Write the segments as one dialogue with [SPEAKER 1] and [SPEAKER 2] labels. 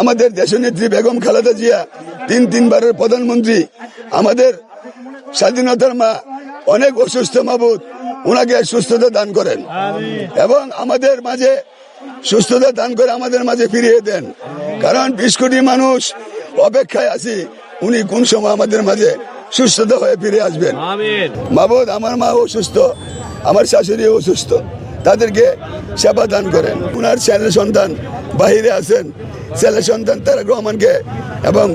[SPEAKER 1] আমাদের দেশনেত্রী বেগম খালেদা জিয়া তিন তিনবারের প্রধানমন্ত্রী। আমাদের স্বাধীনতার মা অনেক অসুস্থ মাবুদ ওনাকে সুস্থতা দান করেন। এবং আমাদের মাঝে সুস্থতা দান করে আমাদের মাঝে ফিরিয়ে দেন। কারণ বিশ কোটি মানুষ অপেক্ষায় আছি উনি কোন সময় আমাদের মাঝে সুস্থতা হয়ে ফিরে আসবেন। মাবুদ আমার মা অসুস্থ আমার শাশুড়ি অসুস্থ। তাদেরকে সেবা দান করেন। উনার ছেলে সন্তান বাহিরে আছেন। ছেলে সন্তান তারেক রহমানকে এবং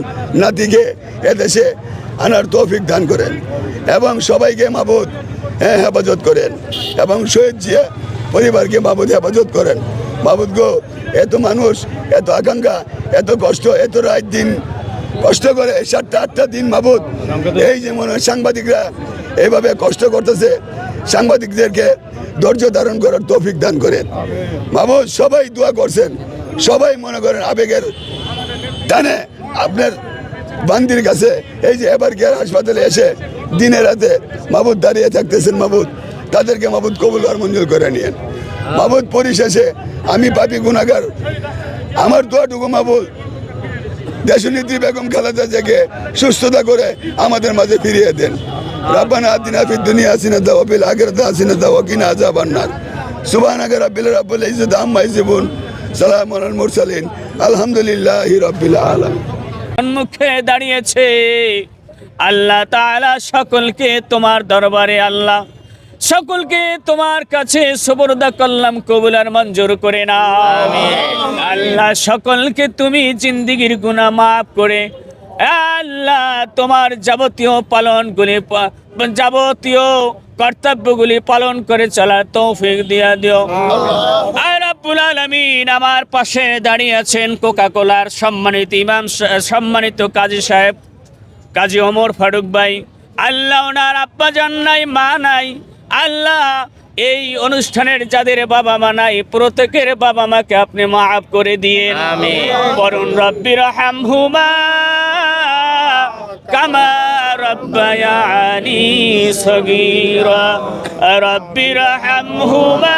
[SPEAKER 1] নাতিকে এদেশে আনার তৌফিক দান করেন এবং সবাইকে মাবুদ হ্যাঁ হেফাজত করেন এবং শহীদ জিয়া পরিবারকে মাবুদ, হেফাজত করেন। মাবুদ গো, এত মানুষ, এত আকাঙ্ক্ষা, এত কষ্ট, এত রাত দিন কষ্ট করে, সাতটা, আটটা দিন মাবুদ, এই যে মনে হয় সাংবাদিকরা এইভাবে কষ্ট করতেছে, সাংবাদিকদেরকে ধৈর্য ধারণ করার তৌফিক দান করেন। মাবুদ, সবাই দোয়া করছেন। সবাই মনে করেন আবেগের টানে। আপনার বান্দির কাছে এই যে এবার কেয়ার হাসপাতালে এসে দিনে রাতে মাবুদ দাঁড়িয়ে থাকতেছেন মাবুদ, তাদেরকে মাবুদ কবুল আর মঞ্জুর করে নিয়েন। মাবুদ পরিশেষে আমি পাপি গুনাগার আমার দোয়াটুকু মাবুদ দেশনেত্রী বেগম খালেদা জিয়াকে সুস্থতা করে আমাদের মাঝে ফিরিয়ে দেন। রাব্বানা আতিনা ফিদ দুনিয়া হাসিনাতা ওয়া ফিল আখিরাতি হাসিনাতা ওয়া কিনা আযাবান নার। সুবহানাকা রাব্বিল রাব্বিল ইজ্জাতি আম্মা ইয়াসিফুন মুরসালিন। আলহামদুলিল্লাহি রাব্বিল আলামিন।
[SPEAKER 2] সম্মুখে দাঁড়িয়েছে আল্লাহ তাআলা সকলকে তোমার দরবারে আল্লাহ। সকলকে তোমার কাছে সুবর্দা করলাম কবুল আর মঞ্জুর করে না আল্লাহ সকলকে তুমি জিন্দিগির গুনাহ মাফ করে আল্লাহ তোমার যাবতীয় পালনগুলি যাবতীয় কর্তব্যগুলি পালন করে চলার তৌফিক দিয়া দিও। রব্বুল আলামিন আমার পাশে দাঁড়িয়ে আছেন কোকা কোলার সম্মানিত ইমাম সম্মানিত কাজী সাহেব কাজী ওমর ফারুক ভাই। আল্লাহ ওনার আব্বা জান নাই মা নাই। আল্লাহ এই অনুষ্ঠানের যাদের বাবা মা নাই প্রত্যেকের বাবা মাকে আপনি মাফ করে দিয়ে করুন রব্বির হামহুমা কামা রব্বায়ানি সগীরা। রব্বির হামহুমা